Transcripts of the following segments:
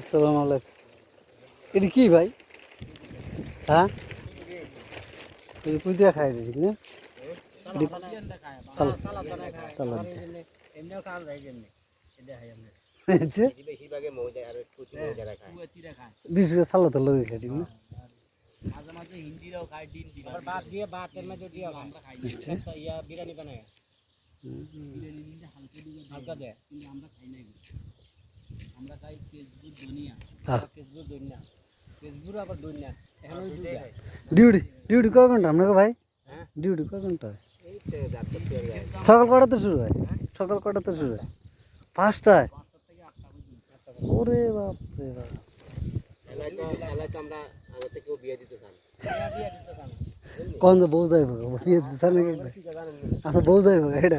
আসসালামু আলাইকুম। এটা কি ভাই? হ্যাঁ? পুই দিয়া খাই দিছি না? সালাদ। আচ্ছা লগে খাই না মাঝে মাঝে হিন্দিরাও খায় ডিম ভাত দিয়ে ভাতের মধ্যে দিয়ে আমরা খাই আচ্ছা। ইয়া বিরিয়ানি বানায় দিয়ে দেয় না আমরা খাই হ্যাঁ। আবার এখানে ওই দুইটা। ডিউটি ডিউটি কয় ঘণ্টা আপনাকে ভাই? হ্যাঁ? ডিউটি কয় ঘণ্টা? সকাল কটাতে শুরু হয়? সকাল কটাতে শুরু হয়? পাঁচটায়? ওরে বাপ রে বাপ। এলাকা তো এলাকা তো আমরা আগে থেকেও বিয়ে দিতে চান। বিয়া দিয়ে দিতে চান কোন বউ যাইব বিয়ে দিচ্ছে আপনার বউ যাইব এটা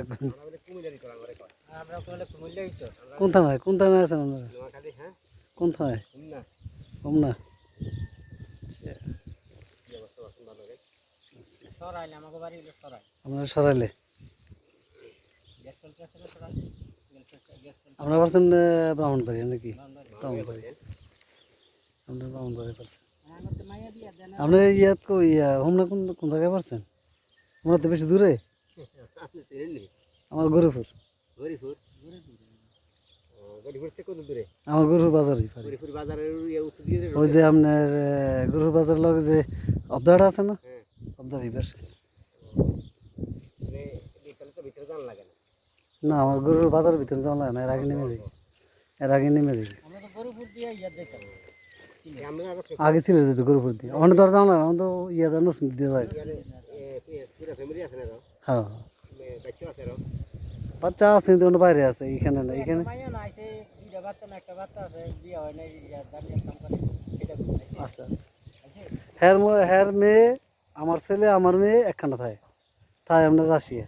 কোন থানায়? কোন থানায় আছেন আপনারা? হ্যাঁ। কোন থানায়? না সরাই। আপনারা সরাইলে? আপনারা পারছেন ব্রাহ্মণবাড়ি নাকি? ব্রাহ্মণবাড়ি আপনার ব্রাহ্মণবাড়ি পারছেন? আমার তো মাইয়া দিয়া দেন। আপনি ইয়াত ইয়া হোমনা কোন কোন জায়গায় পারছেন? আমরা তো বেশি দূরে। আমার গরুপুর। গরিপুর? গরিপুর থেকে কত দূরে? আমার গরুর বাজারই পারি। গরিপুর বাজারের ইয়ে ওই যে আপনার গরুর বাজার লগে যে অবদাটা আছে না? হ্যাঁ। অবদার পাশে মানে না? না আমার গরুর বাজার ভিতরে যাওয়া লাগে না এর আগে নেমে যাই। এর আগে নেমে যাই। ছিল যেত গরুপুর দিয়ে। অনেক দর যাও না তো ইয়ে দিয়ে যায় হ্যাঁ। বাচ্চা আছে কিন্তু বাইরে আছে এখানে না এখানে মাইয়া না আইছে দুইটা বাচ্চা না একটা বাচ্চা আছে বিয়া নাই দাঁড়িয়ে কাম করে আচ্ছা আচ্ছা। হ্যার হ্যার মেয়ে আমার ছেলে আমার মেয়ে একখানা থাকে। তাই আমরা রাশিয়া।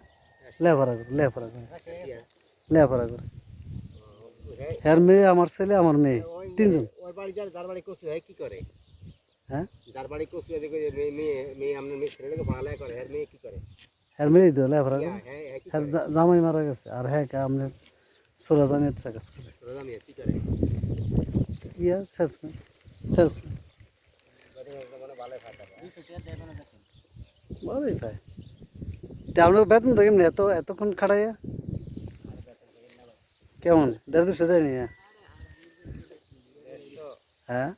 লেফারা করে লেফারা করে লেফারা করে হ্যার মেয়ে আমার ছেলে আমার মেয়ে তিনজন। ওর বাড়ি যার যার বাড়ি কচু হয় কি করে? হ্যাঁ? যার বাড়ি মেয়ে মেয়ে মেয়ে আপনার মেয়ে ছেলেটাকে ভাড়া করে হ্যাঁ মেয়ে কি করে? হ্যার মেয়ে তো লেফারা করে হ্যাঁ হ্যাঁ কি হ্যার জা- জামাই মারা গেছে আর হ্যাঁ কে আপনার সোলা জামিয়ে কাজ করে করে মেয়ে কি করে ইয়া সেলসম্যান সেলসম্যান মানে ভালো খাতা দুইশো টাকা দেবে না দেখেন ভালোই পায় তা আপনার বেতন তো কেমনি এত এতক্ষণ খাটাইয়া কেমন দেড় দুশো দেয়নি হ্যাঁ? হ্যাঁ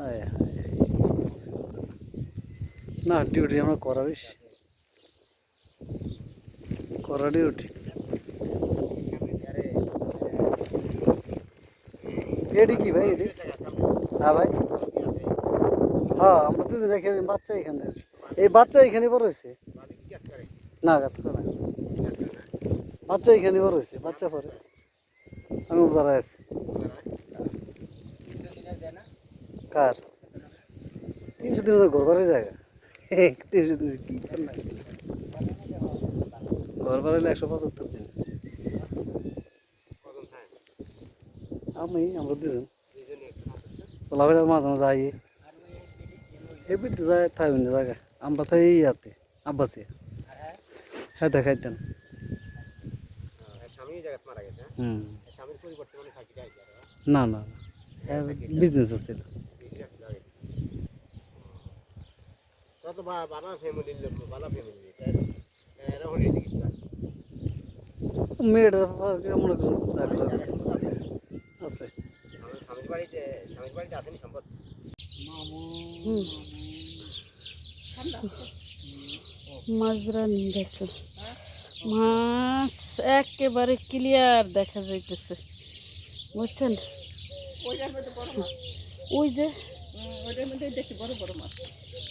আয় হায়। না ডিউটি আমরা করা বেশ করা ডিউটি এডি কি ভাই, এডি? হ্যাঁ ভাই। হ্যাঁ আমরা দুজন এখানে বাচ্চা এখানে এই বাচ্চা এখানে বড় হয়েছে না, গাছ করে না। বাচ্চা এখানে বড় হয়েছে বাচ্চা পরে আমি যারা আছি। কার? তিনশো দিন তো ঘর বাড়ি জায়গা? কি ঘর বাড়াইলে একশো পঁচাত্তর দিন আমি আমরা দুজন মাঝে মাঝে আই যায় জায়গা আমরা তাই ইয়াতে আব্বাসিয়া হ্যাঁ দেখাইতেন হুম মানে না না বিজনেস আছে বেশি রাখতে লাগে তো বা- বালা ফ্যামিলির লোক বালা ফ্যামিলি এরা আছে মেয়েটা চাকরি আছে? স্বামীর বাড়িতে স্বামীর বাড়িতে আসেনি সম্পদ? মাঝরানি দেখো। মাছ একেবারে ক্লিয়ার দেখা যাইতেছে। বুঝছেন? ওই যে?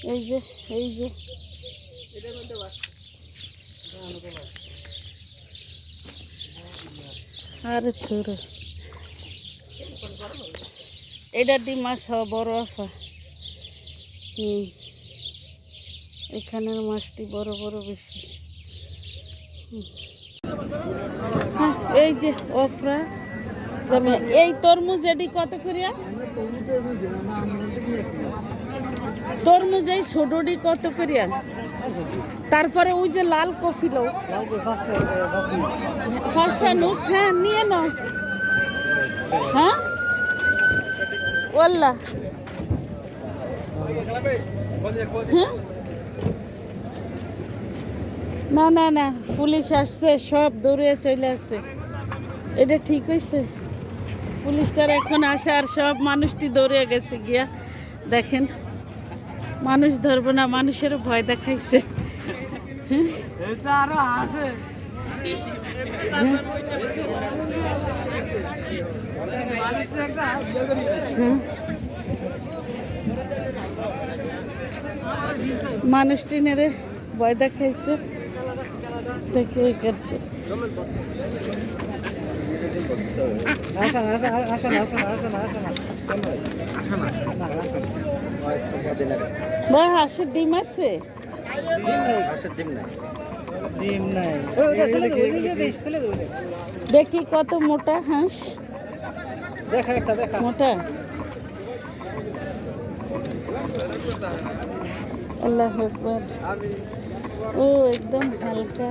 এই যে এই যে। আরে থুরো এটা মাছ হওয়া বড় আফা। হুম এখানের মাছটি বড় বড় বেশি। এই যে অফরা। এই তরমুজ এটি কত করিয়া? তরমুজ এই ছোটটি কত করিয়া? তারপরে ওই যে লাল কফি লো ফার্স্ট নুস হ্যাঁ নিয়ে নাও। হ্যাঁ? ওল্লা হ্যাঁ? না না না, পুলিশ আসছে, সব দৌড়ে চলে আসছে। এটা ঠিক হয়েছে পুলিশটার এখন আসে আর সব মানুষটি দৌড়ে গেছে গিয়া। দেখেন, মানুষ ধরবো না মানুষের ভয় দেখাইছে। হুম। মানুষটি নেড়ে ভয় দেখাইছে। দেখে করছে আসেন আসেন আসেন আসেন আসেন আসেন ভাই হাঁসের ডিম আছে দেখি কত মোটা হাঁস মোটা আল্লাহ ও একদম হালকা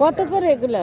কত করে এগুলা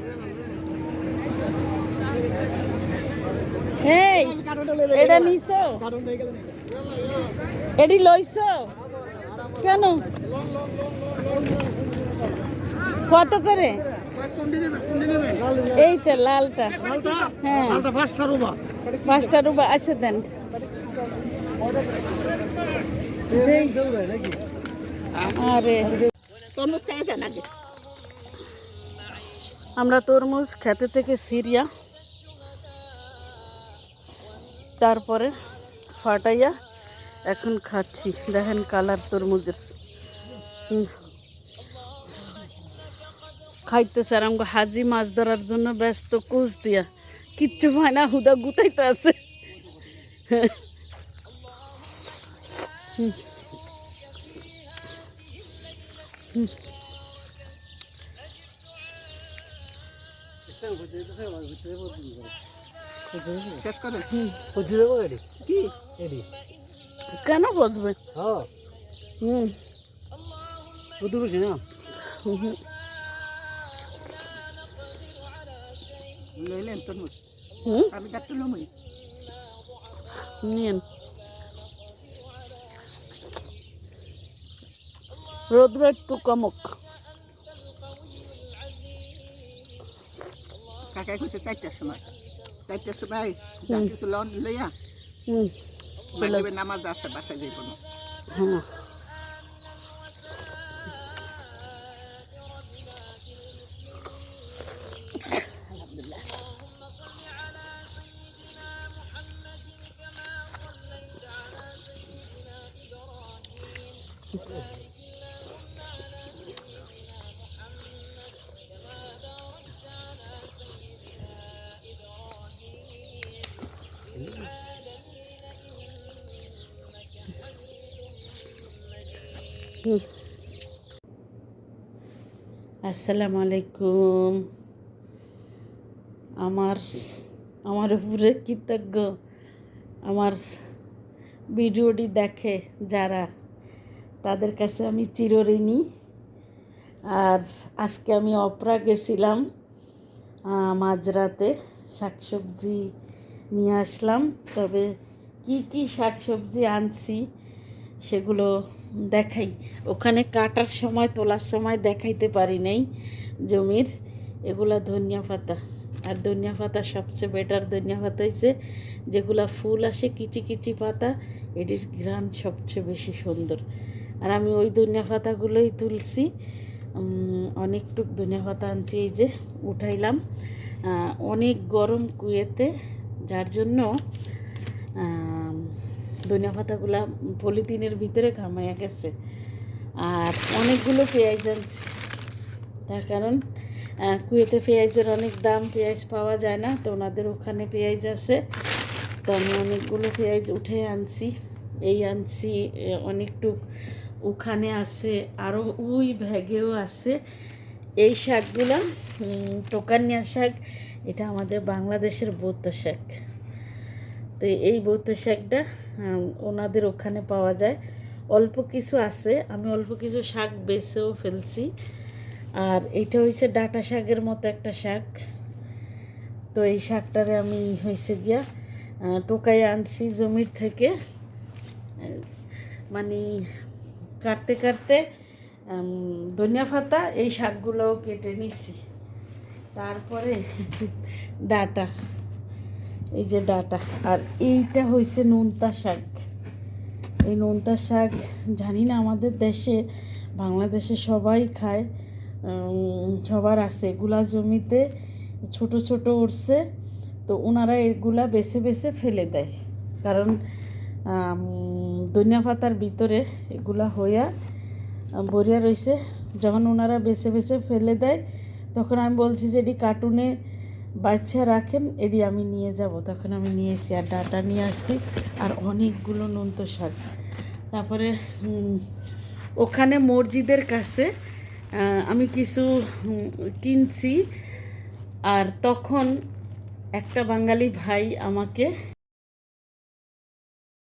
এই এটা নিছো? লইছো? কেন? কত করে? এইটা লালটা। হ্যাঁ। পাঁচটা রুবা আছে দেন। যেই। আরে। আমরা তরমুজ খেতে থেকে সিরিয়া। তারপরে ফাটাইয়া এখন খাচ্ছি দেখেন কালার তরমুজের হুম। খাইতেছে আর আমাকে হাজি মাছ ধরার জন্য ব্যস্ত কুচ দিয়া কিচ্ছু হয় না হুদা গুতাইতে আছে হুম। শেষ করে? বুঝি দেবো এডি কি? এডি কেন বসবে? হ্যাঁ হুম। বুঝতে পারছি না হুম। লইলেন তরমুজ হুম? আমি ডাক্তার লমই। নিন রোদ্র একটু কমক। কাকাই কইছে চারটার সময়। চারটার সময় যা হুম। কিছু লন লইয়া হুম চলে মাগরিবের নামাজ আছে বাসায় যাইব না হ্যাঁ আসসালামু আলাইকুম আমার আমার উপরে কৃতজ্ঞ। আমার ভিডিওটি দেখে যারা, তাদের কাছে আমি চিরঋণী। আর আজকে আমি অপরা গেছিলাম মাঝরাতে শাকসবজি নিয়ে আসলাম। তবে কি কি শাকসবজি আনছি সেগুলো দেখাই। ওখানে কাটার সময়, তোলার সময় দেখাইতে পারি নাই জমির। এগুলা ধনিয়া পাতা। আর ধনিয়া পাতা সবচেয়ে বেটার ধনিয়া পাতা হয়েছে যেগুলা ফুল আসে, কিচি কিচি পাতা, এটির ঘ্রাণ সবচেয়ে বেশি সুন্দর। আর আমি ওই ধনিয়া পাতাগুলোই তুলছি। অনেকটুক ধনিয়া পাতা আনছি, এই যে উঠাইলাম। অনেক গরম কুয়েতে, যার জন্য ধনিয়া পাতাগুলা পলিথিনের ভিতরে ঘামাইয়া গেছে। আর অনেকগুলো পেঁয়াজ আনছি। তার কারণ কুয়েতে পেঁয়াজের অনেক দাম, পেঁয়াজ পাওয়া যায় না, তো ওনাদের ওখানে পেঁয়াজ আছে। তো আমি অনেকগুলো পেঁয়াজ উঠে আনছি। এই আনছি অনেকটুক ওখানে আছে আরও ওই ব্যাগেও আছে। এই শাকগুলো টোকানিয়া শাক, এটা আমাদের বাংলাদেশের বৌদ্ধ শাক। তো এই বৌদ্ধ শাকটা ওনাদের ওখানে পাওয়া যায়। অল্প কিছু আছে, আমি অল্প কিছু শাক বেছেও ফেলছি। আর এইটা হয়েছে ডাটা শাকের মতো একটা শাক। তো এই শাকটারে আমি হয়েছে গিয়া টোকাই আনছি জমির থেকে। মানে কাটতে কাটতে ধনিয়া পাতা, এই শাকগুলোও কেটে নিছি। তারপরে ডাটা। এই যে ডাটা। আর এইটা হয়েছে নোনতা শাক। এই নোনতা শাক জানি না, আমাদের দেশে, বাংলাদেশে সবাই খায় সবার আছে। এগুলা জমিতে ছোট ছোট উঠছে, তো ওনারা এগুলা বেছে বেছে ফেলে দেয়। কারণ ধনিয়া পাতার ভিতরে এগুলা হইয়া বরিয়া রয়েছে যখন ওনারা বেছে বেছে ফেলে দেয়, তখন আমি বলছি যে এটি কার্টুনে বাচ্চা রাখেন এটি আমি নিয়ে যাব। তখন আমি নিয়ে এসি আর ডাটা নিয়ে আসছি, আর অনেকগুলো নন্ত শাক। তারপরে ওখানে মসজিদের কাছে আমি কিছু কিনছি, আর তখন একটা বাঙালি ভাই আমাকে